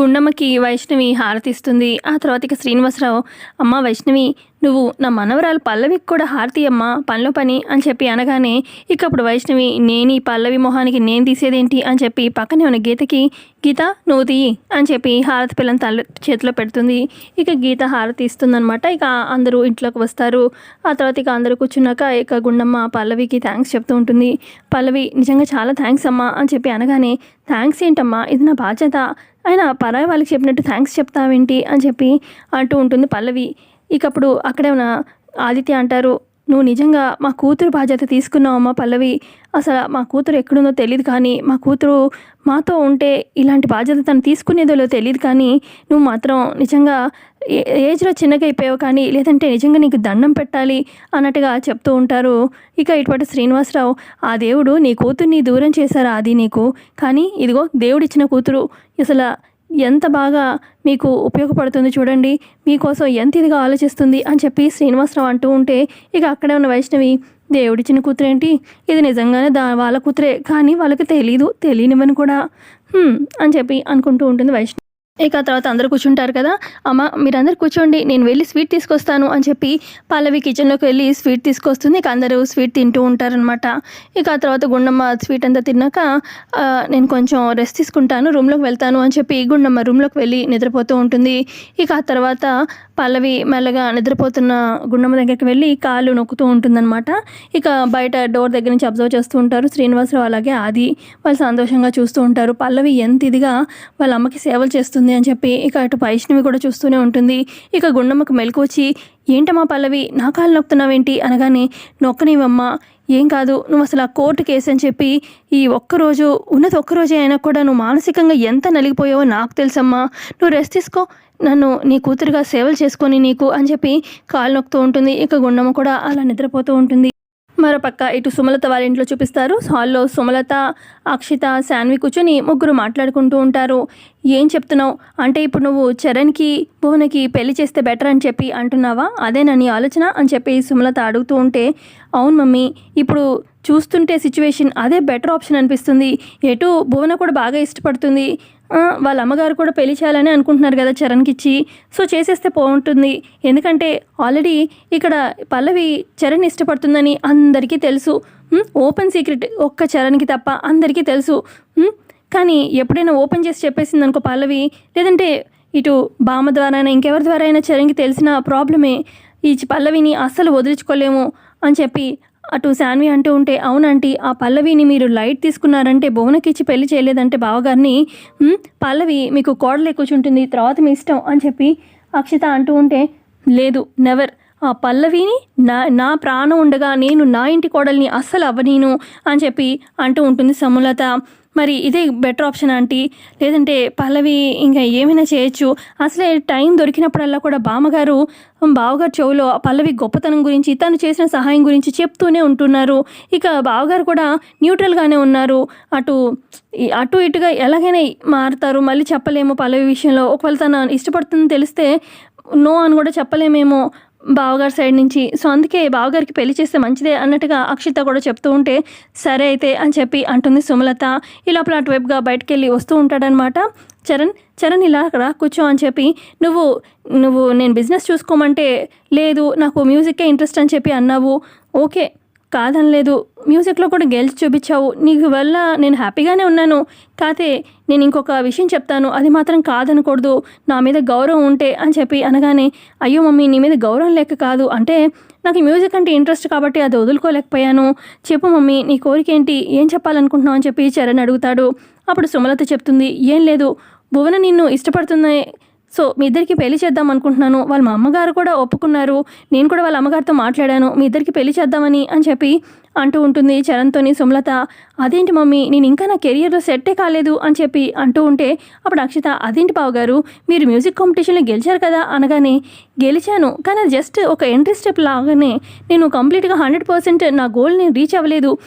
గుండమ్మకి వైష్ణవి హారతిస్తుంది. ఆ తర్వాత ఇక శ్రీనివాసరావు అమ్మ వైష్ణవి నువ్వు నా మనవరాలు పల్లవికి కూడా హారతి అమ్మ పనిలో పని అని చెప్పి అనగానే ఇక అప్పుడు వైష్ణవి నేను ఈ పల్లవి మొహానికి నేను తీసేదేంటి అని చెప్పి పక్కనే ఉన్న గీతకి గీత నువ్వు తీయి అని చెప్పి హారతి పిల్లని తల చేతిలో పెడుతుంది. ఇక గీత హారతి ఇస్తుందనమాట ఇక అందరూ ఇంట్లోకి వస్తారు. ఆ తర్వాత ఇక అందరూ కూర్చున్నాక ఇక గుండమ్మ పల్లవికి థ్యాంక్స్ చెప్తూ ఉంటుంది. పల్లవి నిజంగా చాలా థ్యాంక్స్ అమ్మా అని చెప్పి అనగానే థ్యాంక్స్ ఏంటమ్మా? ఇది నా బాధ్యత. ఆయన పరాయి వాళ్ళకి చెప్పినట్టు థ్యాంక్స్ చెప్తావేంటి? అని చెప్పి అంటూ ఉంటుంది పల్లవి. ఇక అప్పుడు అక్కడే ఉన్న ఆదిత్య అంటారు నువ్వు నిజంగా మా కూతురు బాధ్యత తీసుకున్నావమ్మా పల్లవి. అసలు మా కూతురు ఎక్కడుందో తెలియదు కానీ మా కూతురు మాతో ఉంటే ఇలాంటి బాధ్యత తను తీసుకునేదో తెలియదు కానీ నువ్వు మాత్రం నిజంగా ఏ- ఏజ్లో చిన్నగా అయిపోయావు కానీ లేదంటే నిజంగా నీకు దండం పెట్టాలి అన్నట్టుగా చెప్తూ ఉంటారు. ఇక ఇటువంటి శ్రీనివాసరావు ఆ దేవుడు నీ కూతుర్ని దూరం చేశారు అది నీకు. కానీ ఇదిగో దేవుడిచ్చిన కూతురు. అసలు ఎంత బాగా మీకు ఉపయోగపడుతుంది చూడండి. మీకోసం ఎంత ఇదిగా ఆలోచిస్తుంది అని చెప్పి శ్రీనివాసరావు అంటూ ఉంటే ఇక అక్కడే ఉన్న వైష్ణవి దేవుడిచ్చిన కూతురేంటి? ఇది నిజంగానే దా వాళ్ళ కూతురే. కానీ వాళ్ళకి తెలీదు తెలియనివని కూడా. అని చెప్పి అనుకుంటూ ఉంటుంది వైష్ణవి. ఇక ఆ తర్వాత అందరూ కూర్చుంటారు కదా అమ్మ మీరందరూ కూర్చోండి నేను వెళ్ళి స్వీట్ తీసుకొస్తాను అని చెప్పి పల్లవి కిచెన్లోకి వెళ్ళి స్వీట్ తీసుకొస్తుంది. ఇక అందరూ స్వీట్ తింటూ ఉంటారనమాట ఇక ఆ తర్వాత గుండమ్మ స్వీట్ అంతా తిన్నాక నేను కొంచెం రెస్ట్ తీసుకుంటాను రూమ్లోకి వెళ్తాను అని చెప్పి గుండమ్మ రూమ్లోకి వెళ్ళి నిద్రపోతూ ఉంటుంది. ఇక ఆ తర్వాత పల్లవి మెల్లగా నిద్రపోతున్న గుండమ్మ దగ్గరికి వెళ్ళి కాళ్ళు నొక్కుతూ ఉంటుందన్నమాట. ఇక బయట డోర్ దగ్గర నుంచి అబ్జర్వ్ చేస్తూ ఉంటారు. శ్రీనివాసరావు అలాగే ఆది వాళ్ళు సంతోషంగా చూస్తూ ఉంటారు. పల్లవి ఎంత ఇదిగా వాళ్ళ అమ్మకి సేవలు చేస్తుంది అని చెప్పి ఇక అటు వైష్ణవి కూడా చూస్తూనే ఉంటుంది. ఇక గుండమ్మకు మెలకు వచ్చి ఏంటమ్మా పల్లవి నా కాళ్ళు నొక్కుతున్నావేంటి? అనగానే నొక్కనివమ్మా ఏం కాదు నువ్వు అసలు ఆ కోర్టు కేసు అని చెప్పి ఈ ఒక్కరోజు ఉన్నది ఒక్కరోజే అయినా కూడా నువ్వు మానసికంగా ఎంత నలిగిపోయావో నాకు తెలుసమ్మా. నువ్వు రెస్ట్ తీసుకో నన్ను నీ కూతురుగా సేవలు చేసుకొని నీకు అని చెప్పి కాలు నొక్కుతూ ఉంటుంది. ఇక గుండమ్మ కూడా అలా నిద్రపోతూ ఉంటుంది. మరోపక్క ఇటు సుమలత వాళ్ళ ఇంట్లో చూపిస్తారు. హాల్లో సుమలత అక్షిత శాన్వి కూర్చొని ముగ్గురు మాట్లాడుకుంటూ ఉంటారు. ఏం చెప్తున్నావు? అంటే ఇప్పుడు నువ్వు చరణ్కి భువనకి పెళ్ళి చేస్తే బెటర్ అని చెప్పి అంటున్నావా? అదేనా నీ ఆలోచన? అని చెప్పి సుమలత అడుగుతూ ఉంటే అవును మమ్మీ ఇప్పుడు చూస్తుంటే సిచ్యువేషన్ అదే బెటర్ ఆప్షన్ అనిపిస్తుంది. ఎటు భువన కూడా బాగా ఇష్టపడుతుంది. వాళ్ళ అమ్మగారు కూడా పెళ్ళి చేయాలని అనుకుంటున్నారు కదా చరణ్కి ఇచ్చి సో చేసేస్తే బాగుంటుంది. ఎందుకంటే ఆల్రెడీ ఇక్కడ పల్లవి చరణ్ ఇష్టపడుతుందని అందరికీ తెలుసు. ఓపెన్ సీక్రెట్ ఒక్క చరణ్కి తప్ప అందరికీ తెలుసు. కానీ ఎప్పుడైనా ఓపెన్ చేసి చెప్పేసింది అనుకో పల్లవి లేదంటే ఇటు బామ్మ ద్వారా అయినా ఇంకెవరి ద్వారా అయినా చరణ్కి తెలిసిన ప్రాబ్లమే ఈ పల్లవిని అస్సలు వదిలించుకోలేము అని చెప్పి అటు శాన్వి అంటూ ఉంటే అవునంటీ ఆ పల్లవిని మీరు లైట్ తీసుకున్నారంటే భువనకిచ్చి పెళ్ళి చేయలేదంటే బావగారిని పల్లవి మీకు కోడలే కూర్చుంటుంది తర్వాత మీ ఇష్టం అని చెప్పి అక్షిత అంటూ ఉంటే లేదు నెవర్. ఆ పల్లవిని నా నా ప్రాణం ఉండగా నేను నా ఇంటి కోడల్ని అస్సలు అవ్వనీను అని చెప్పి అంటూ ఉంటుంది సములత. మరి ఇదే బెటర్ ఆప్షన్ ఆంటీ. లేదంటే పల్లవి ఇంకా ఏమైనా చేయొచ్చు. అసలే టైం దొరికినప్పుడల్లా కూడా బామ్మగారు బావగారు చెవులో ఆ పల్లవి గొప్పతనం గురించి తను చేసిన సహాయం గురించి చెప్తూనే ఉంటున్నారు. ఇక బావగారు కూడా న్యూట్రల్గానే ఉన్నారు. అటు అటు ఇటుగా ఎలాగైనా మారుతారు మళ్ళీ చెప్పలేము పల్లవి విషయంలో. ఒకవేళ తను ఇష్టపడుతుందని తెలిస్తే నో అని కూడా చెప్పలేమేమో. బావగారి సైడ్ నుంచి. సో అందుకే బావగారికి పెళ్ళి చేస్తే మంచిదే అన్నట్టుగా అక్షిత కూడా చెప్తూ ఉంటే సరే అయితే అని చెప్పి అంటుంది సుమలత. ఈ లోపల అటువైపుగా బయటకు వెళ్ళి వస్తూ ఉంటాడనమాట. చరణ్ చరణ్ ఇలా రా కూర్చో అని చెప్పి నువ్వు నువ్వు నేను బిజినెస్ చూసుకోమంటే లేదు నాకు మ్యూజిక్కే ఇంట్రెస్ట్ అని చెప్పి అన్నావు. ఓకే కాదనలేదు. మ్యూజిక్లో కూడా గెలిచి చూపించావు. నీకు వల్ల నేను హ్యాపీగానే ఉన్నాను. కాతే నేను ఇంకొక విషయం చెప్తాను. అది మాత్రం కాదనకూడదు. నా మీద గౌరవం ఉంటే అని చెప్పి అనగానే అయ్యో మమ్మీ నీ మీద గౌరవం లేక కాదు. అంటే నాకు మ్యూజిక్ అంటే ఇంట్రెస్ట్ కాబట్టి అది వదులుకోలేకపోయాను. చెప్పు మమ్మీ నీ కోరిక ఏంటి? ఏం చెప్పాలనుకుంటున్నావు? అని చెప్పి చరణ్ అడుగుతాడు. అప్పుడు సుమలత చెప్తుంది ఏం లేదు. భువన నిన్ను ఇష్టపడుతున్నాయి సో మీ ఇద్దరికి పెళ్ళి చేద్దాం అనుకుంటున్నాను. వాళ్ళ మా అమ్మగారు కూడా ఒప్పుకున్నారు. నేను కూడా వాళ్ళ అమ్మగారితో మాట్లాడాను. మీ ఇద్దరికి పెళ్ళి చేద్దామని అని చెప్పి అంటూ ఉంటుంది చరణ్తోని సుమలత. అదేంటి మమ్మీ నేను ఇంకా నా కెరియర్లో సెట్టే కాలేదు అని చెప్పి అంటూ ఉంటే అప్పుడు అక్షిత అదేంటి బావు గారు మీరు మ్యూజిక్ కాంపిటీషన్లో గెలిచారు కదా అనగానే గెలిచాను కానీ అది జస్ట్ ఒక ఎంట్రీ స్టెప్ లాగానే. నేను కంప్లీట్గా హండ్రెడ్ పర్సెంట్ నా గోల్ని రీచ్ అవ్వలేదు.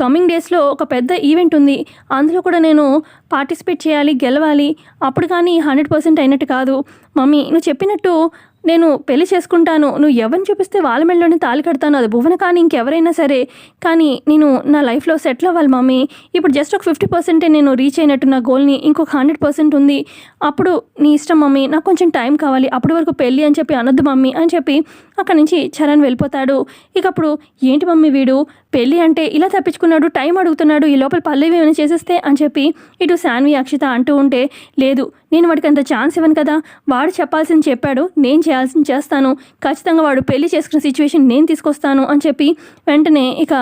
కమింగ్ డేస్లో ఒక పెద్ద ఈవెంట్ ఉంది. అందులో కూడా నేను పార్టిసిపేట్ చేయాలి గెలవాలి. అప్పుడు కానీ హండ్రెడ్ పర్సెంట్ అయినట్టు కాదు. మమ్మీ నువ్వు చెప్పినట్టు నేను పెళ్ళి చేసుకుంటాను. నువ్వు ఎవరిని చూపిస్తే వాళ్ళ మెళ్ళలోనే తాళి కడతాను అది భువన కానీ ఇంకెవరైనా సరే. కానీ నేను నా లైఫ్లో సెటిల్ అవ్వాలి మమ్మీ. ఇప్పుడు జస్ట్ ఒక ఫిఫ్టీ పర్సెంటే నేను రీచ్ అయినట్టు నా గోల్ని ఇంకొక హండ్రెడ్ పర్సెంట్ ఉంది. అప్పుడు నీ ఇష్టం మమ్మీ. నాకు కొంచెం టైం కావాలి. అప్పటి వరకు పెళ్ళి అని చెప్పి అనొద్దు మమ్మీ అని చెప్పి అక్కడి నుంచి చరణ్ వెళ్ళిపోతాడు. ఇక అప్పుడు ఏంటి మమ్మీ వీడు? పెళ్ళి అంటే ఇలా తప్పించుకున్నాడు టైం అడుగుతున్నాడు ఈ లోపల పల్లవి ఏమైనా చేసేస్తే అని చెప్పి ఇటు శాన్వి అక్షిత అంటూ ఉంటే లేదు నేను వాడికి అంత ఛాన్స్ ఇవ్వను కదా. వాడు చెప్పాల్సింది చెప్పాడు నేను చేయాల్సింది చేస్తాను. ఖచ్చితంగా వాడు పెళ్ళి చేసుకున్న సిచ్యువేషన్ నేను తీసుకొస్తాను అని చెప్పి వెంటనే ఇక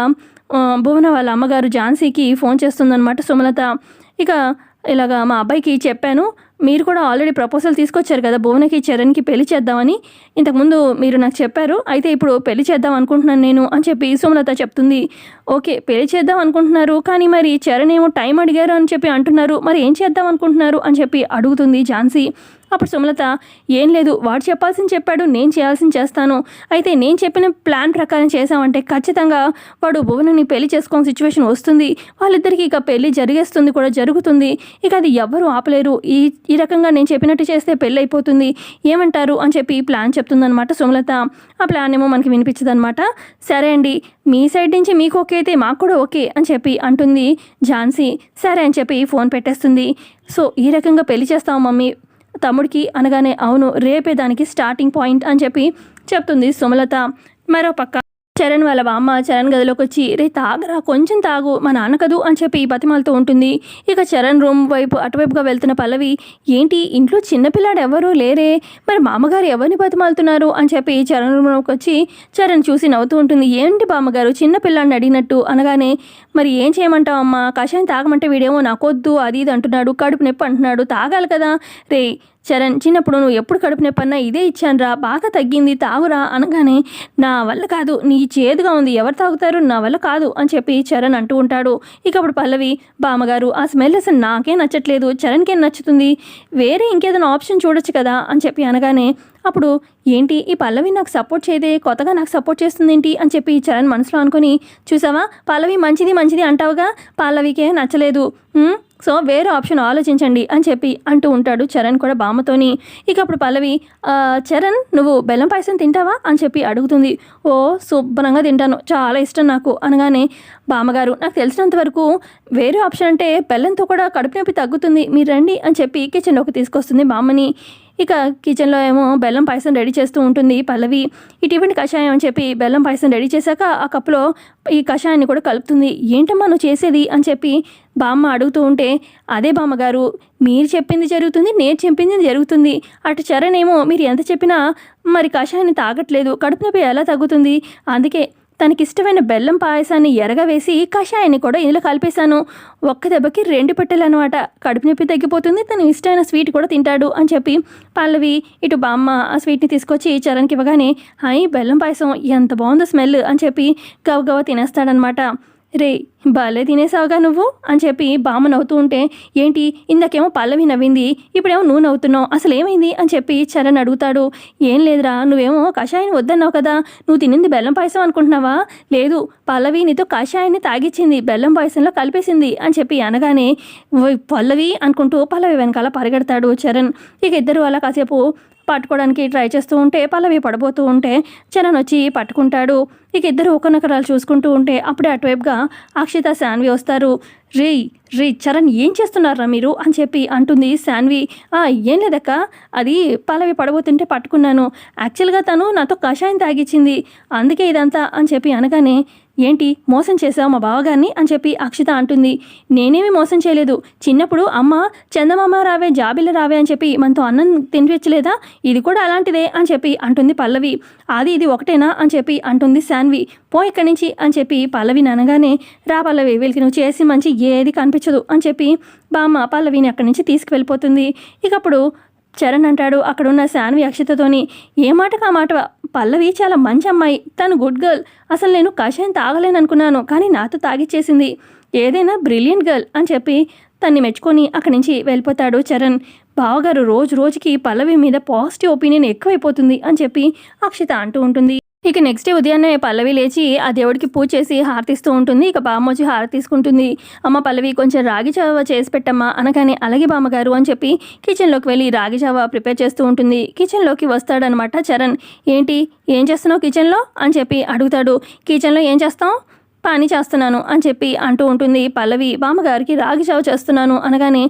భువన వాళ్ళ అమ్మగారు ఝాన్సీకి ఫోన్ చేస్తుందన్నమాట సుమలత. ఇక ఇలాగా మా అబ్బాయికి చెప్పాను మీరు కూడా ఆల్రెడీ ప్రపోజల్ తీసుకొచ్చారు కదా భువనకి చరణ్కి పెళ్ళి చేద్దామని. ఇంతకుముందు మీరు నాకు చెప్పారు అయితే ఇప్పుడు పెళ్ళి చేద్దాం అనుకుంటున్నాను నేను అని చెప్పి సుమలత చెప్తుంది. ఓకే పెళ్ళి చేద్దాం అనుకుంటున్నారు కానీ మరి చరణ్ ఏమో టైం అడిగారు అని చెప్పి అంటున్నారు మరి ఏం చేద్దాం అనుకుంటున్నారు అని చెప్పి అడుగుతుంది ఝాన్సీ. అప్పుడు సుమలత ఏం లేదు వాడు చెప్పాల్సింది చెప్పాడు నేను చేయాల్సింది చేస్తాను. అయితే నేను చెప్పిన ప్లాన్ ప్రకారం చేసామంటే ఖచ్చితంగా వాడు భువనని పెళ్ళి చేసుకోని సిచ్యువేషన్ వస్తుంది. వాళ్ళిద్దరికి ఇక పెళ్ళి జరిగేస్తుంది కూడా జరుగుతుంది. ఇక అది ఎవ్వరూ ఆపలేరు. ఈ ఈ రకంగా నేను చెప్పినట్టు చేస్తే పెళ్ళి అయిపోతుంది. ఏమంటారు? అని చెప్పి ప్లాన్ చెప్తుందనమాట సుమలత. ఆ ప్లాన్ ఏమో మనకి వినిపించదనమాట సరే అండి మీ సైడ్ నుంచి మీకు ఓకే అయితే మాకు కూడా ఓకే అని చెప్పి అంటుంది ఝాన్సీ. సరే అని చెప్పి ఫోన్ పెట్టేస్తుంది. సో ఈ రకంగా పెళ్ళి చేస్తాం మమ్మీ? తమ్ముడికి అనగానే అవును రేపే దానికి స్టార్టింగ్ పాయింట్ అని చెప్పి చెప్తుంది సుమలత. మరో పక్క చరణ్ వాళ్ళ బామ్మ చరణ్ గదిలోకి వచ్చి రే తాగరా కొంచెం తాగు మా నాన్న కదూ అని చెప్పి బతిమాలతో ఉంటుంది. ఇక చరణ్ రూమ్ వైపు అటువైపుగా వెళ్తున్న పల్లవి ఏంటి ఇంట్లో చిన్నపిల్లాడు ఎవరూ లేరే? మరి మామగారు ఎవరిని బతిమాలుతున్నారు? అని చెప్పి చరణ్ రూమ్లోకి వచ్చి చరణ్ చూసి నవ్వుతూ ఉంటుంది. ఏంటి బామ్మగారు చిన్న పిల్లాడిని అడిగినట్టు అనగానే మరి ఏం చేయమంటావు అమ్మా? కషాయం తాగమంటే వీడేమో నాకొద్దు అది ఇది అంటున్నాడు కడుపు నొప్పి అంటున్నాడు తాగాలి కదా. రే చరణ్ చిన్నప్పుడు నువ్వు ఎప్పుడు కడుపు నొప్పి ఇదే ఇచ్చానురా బాగా తగ్గింది తాగురా అనగానే నా వల్ల కాదు నీ చేదుగా ఉంది ఎవరు తాగుతారు నా వల్ల కాదు అని చెప్పి చరణ్ అంటూ ఉంటాడు. ఇక అప్పుడు పల్లవి బామ్మగారు ఆ స్మెల్ అసలు నాకే నచ్చట్లేదు చరణ్కేం నచ్చుతుంది? వేరే ఇంకేదైనా ఆప్షన్ చూడొచ్చు కదా అని చెప్పి అనగానే అప్పుడు ఏంటి ఈ పల్లవి నాకు సపోర్ట్ చేయదే కొత్తగా నాకు సపోర్ట్ చేస్తుంది ఏంటి అని చెప్పి చరణ్ మనసులో అనుకొని చూసావా పల్లవి మంచిది మంచిది అంటావుగా పల్లవికే నచ్చలేదు. సో వేరే ఆప్షన్ ఆలోచించండి అని చెప్పి అంటూ ఉంటాడు చరణ్ కూడా బామ్మతోని. ఇక అప్పుడు పల్లవి చరణ్ నువ్వు బెల్లం పాయసం తింటావా? అని చెప్పి అడుగుతుంది. ఓ శుభ్రంగా తింటాను. చాలా ఇష్టం నాకు అనగానే బామ్మగారు నాకు తెలిసినంత వరకు వేరే ఆప్షన్ అంటే బెల్లంతో కూడా కడుపు నొప్పి తగ్గుతుంది. మీరు రండి అని చెప్పి కిచెన్లోకి తీసుకొస్తుంది బామ్మని. ఇక కిచెన్లో ఏమో బెల్లం పాయసం రెడీ చేస్తూ ఉంటుంది పల్లవి. ఇటువంటి కషాయం అని చెప్పి బెల్లం పాయసం రెడీ చేశాక ఆ కప్పులో ఈ కషాయాన్ని కూడా కలుపుతుంది. ఏంటమ్మా నువ్వు చేసేది? అని చెప్పి బామ్మ అడుగుతూ ఉంటే అదే బామ్మగారు మీరు చెప్పింది జరుగుతుంది నేను చెప్పింది జరుగుతుంది. అటు చరణ్ ఏమో మీరు ఎంత చెప్పినా మరి కషాయాన్ని తాగట్లేదు కడుపు నొప్పి ఎలా తగ్గుతుంది? అందుకే తనకిష్టమైన బెల్లం పాయసాన్ని ఎరగవేసి కషాయాన్ని కూడా ఇందులో కలిపేశాను. ఒక్క దెబ్బకి రెండు పెట్టెలు అనమాట కడుపు నొప్పి తగ్గిపోతుంది తను ఇష్టమైన స్వీట్ కూడా తింటాడు అని చెప్పి పల్లవి ఇటు బామ్మ ఆ స్వీట్ని తీసుకొచ్చి చరణ్కి ఇవ్వగానే హాయ్ బెల్లం పాయసం ఎంత బాగుందో స్మెల్ అని చెప్పి గవగవ తినేస్తాడనమాట. రే భలే తినేసావుగా నువ్వు అని చెప్పి బామ్మ నవ్వుతూ ఉంటే ఏంటి ఇందాకేమో పల్లవి నవ్వింది ఇప్పుడేమో నువ్వు నవ్వుతున్నావు అసలు ఏమైంది అని చెప్పి చరణ్ అడుగుతాడు. ఏం లేదురా నువ్వేమో కషాయం వద్దన్నావు కదా నువ్వు తినింది బెల్లం పాయసం అనుకుంటున్నావా? లేదు పల్లవి నీతో కషాయాన్ని తాగిచ్చింది బెల్లం పాయసంలో కలిపేసింది అని చెప్పి అనగానే పల్లవి అనుకుంటూ పల్లవి వెనకాల పరిగెడతాడు చరణ్. ఇక ఇద్దరు అలా కాసేపు పట్టుకోవడానికి ట్రై చేస్తూ ఉంటే పల్లవి పడబోతూ ఉంటే చరణ్ వచ్చి పట్టుకుంటాడు. ఇక ఇద్దరు ఒకనొకరాలు చూసుకుంటూ ఉంటే అప్పుడే అటువైపుగా అక్షిత శాన్వి వస్తారు. రే రే చరణ్ ఏం చేస్తున్నారా మీరు? అని చెప్పి అంటుంది శాన్వి. ఏం లేదక్క అది పల్లవి పడబోతుంటే పట్టుకున్నాను. యాక్చువల్గా తను నాతో కషాయం తాగిచ్చింది. అందుకే ఇదంతా అని చెప్పి అనగానే ఏంటి మోసం చేసావు మా బావగారిని అని చెప్పి అక్షిత అంటుంది. నేనేమి మోసం చేయలేదు. చిన్నప్పుడు అమ్మ చందమామ రావే జాబిల రావే అని చెప్పి మనతో అన్నం తినిపించలేదా? ఇది కూడా అలాంటిదే అని చెప్పి అంటుంది పల్లవి. అది ఇది ఒకటేనా అని చెప్పి అంటుంది శాన్వి. పో ఇక్కడి నుంచి అని చెప్పి పల్లవిని అనగానే రా పల్లవి వీళ్ళకి నువ్వు చేసి మంచి ఏది కనిపించదు అని చెప్పి బామ్మ పల్లవిని అక్కడి నుంచి తీసుకువెళ్ళిపోతుంది. ఇకప్పుడు చరణ్ అంటాడు అక్కడున్న శాన్వి అక్షతతోని ఏ మాటకు ఆ మాట? పల్లవి చాలా మంచి అమ్మాయి. తను గుడ్ గర్ల్ అసలు నేను కషాయం తాగలేను అనుకున్నాను కానీ నాతో తాగిచ్చేసింది. ఏదైనా బ్రిలియంట్ గర్ల్ అని చెప్పి తన్ని మెచ్చుకొని అక్కడి నుంచి వెళ్ళిపోతాడు చరణ్. బావగారు రోజు రోజుకి పల్లవి మీద పాజిటివ్ ఒపీనియన్ ఎక్కువైపోతుంది అని చెప్పి అక్షిత అంటూ ఉంటుంది. ఇక నెక్స్ట్ డే ఉదయాన్నే పల్లవి లేచి ఆ దేవుడికి పూజ చేసి హారతిస్తూ ఉంటుంది. ఇక బామ్మ వచ్చి హారతి తీసుకుంటుంది అమ్మ పల్లవి కొంచెం రాగి చావ చేసి పెట్టమ్మా అనగానే అలాగే బామ్మగారు అని చెప్పి కిచెన్లోకి వెళ్ళి రాగి చావ ప్రిపేర్ చేస్తూ ఉంటుంది. కిచెన్లోకి వస్తాడనమాట చరణ్. ఏంటి? ఏం చేస్తున్నావు కిచెన్లో అని చెప్పి అడుగుతాడు. కిచెన్లో ఏం చేస్తావు? పని చేస్తున్నాను అని చెప్పి అంటూ ఉంటుంది పల్లవి. బామ్మగారికి రాగి చావ చేస్తున్నాను అనగానే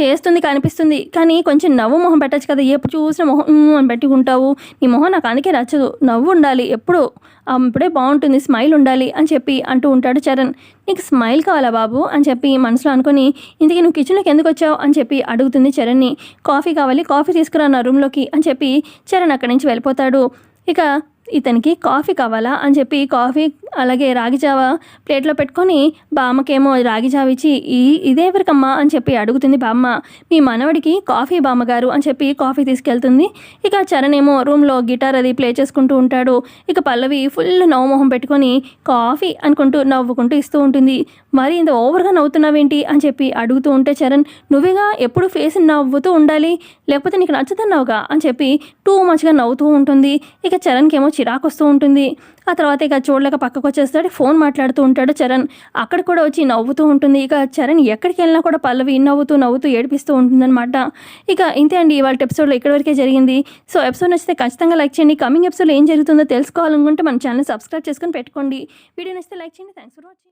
చేస్తుంది కనిపిస్తుంది. కానీ కొంచెం నవ్వు మొహం పెట్టచ్చు కదా. ఎప్పుడు చూసిన మొహం అని పెట్టుకుంటావు నీ మొహం నాకు అందుకే నచ్చదు. నవ్వు ఉండాలి. ఎప్పుడు అప్పుడే బాగుంటుంది. స్మైల్ ఉండాలి అని చెప్పి అంటూ ఉంటాడు చరణ్. నీకు స్మైల్ కావాలా బాబు? అని చెప్పి మనసులో అనుకొని ఇంతకీ నువ్వు కిచెన్లోకి ఎందుకు వచ్చావు? అని చెప్పి అడుగుతుంది చరణ్ని. కాఫీ కావాలి. కాఫీ తీసుకురా నా రూమ్లోకి అని చెప్పి చరణ్ అక్కడి నుంచి వెళ్ళిపోతాడు. ఇక ఇతనికి కాఫీ కావాలా అని చెప్పి కాఫీ అలాగే రాగి జావ ప్లేట్లో పెట్టుకొని బామ్మకేమో రాగి జావ ఇచ్చి ఈ ఇదే ఎవరికమ్మా? అని చెప్పి అడుగుతుంది బామ్మ. మీ మనవడికి కాఫీ బామ్మగారు అని చెప్పి కాఫీ తీసుకెళ్తుంది. ఇక చరణ్ ఏమో రూమ్లో గిటార్ అది ప్లే చేసుకుంటూ ఉంటాడు. ఇక పల్లవి ఫుల్ నవ్వుమొహం పెట్టుకొని కాఫీ అనుకుంటూ నవ్వుకుంటూ ఇస్తూ ఉంటుంది. మరి ఇంత ఓవర్గా నవ్వుతున్నావేంటి అని చెప్పి అడుగుతూ ఉంటే చరణ్ నువ్వేగా ఎప్పుడు ఫేస్ నవ్వుతూ ఉండాలి? లేకపోతే నీకు నచ్చుతున్నావుగా? అని చెప్పి టూ మచ్గా నవ్వుతూ ఉంటుంది. ఇక చరణ్కి ఏమో చిరాకు వస్తూ ఉంటుంది. ఆ తర్వాత ఇక చూడలేక పక్కకు వచ్చేస్తాడు ఫోన్ మాట్లాడుతూ ఉంటాడు చరణ్. అక్కడ కూడా వచ్చి నవ్వుతూ ఉంటుంది. ఇక చరణ్ ఎక్కడికి వెళ్ళినా కూడా పల్లవి నవ్వుతూ నవ్వుతూ ఏడిపిస్తూ ఉంటుందన్నమాట. ఇక ఇంతే అండి ఇవాళ ఎపిసోడ్లో ఇక్కడి వరకే జరిగింది. సో ఎపిసోడ్ నచ్చితే ఖచ్చితంగా లైక్ చేయండి. కమింగ్ ఎపిసోడ్లో ఏం జరుగుతుందో తెలుసుకోవాలనుకుంటే మన ఛానల్ సబ్స్క్రైబ్ చేసుకొని పెట్టుకోండి. వీడియో నచ్చితే లైక్ చేయండి. Thanks for watching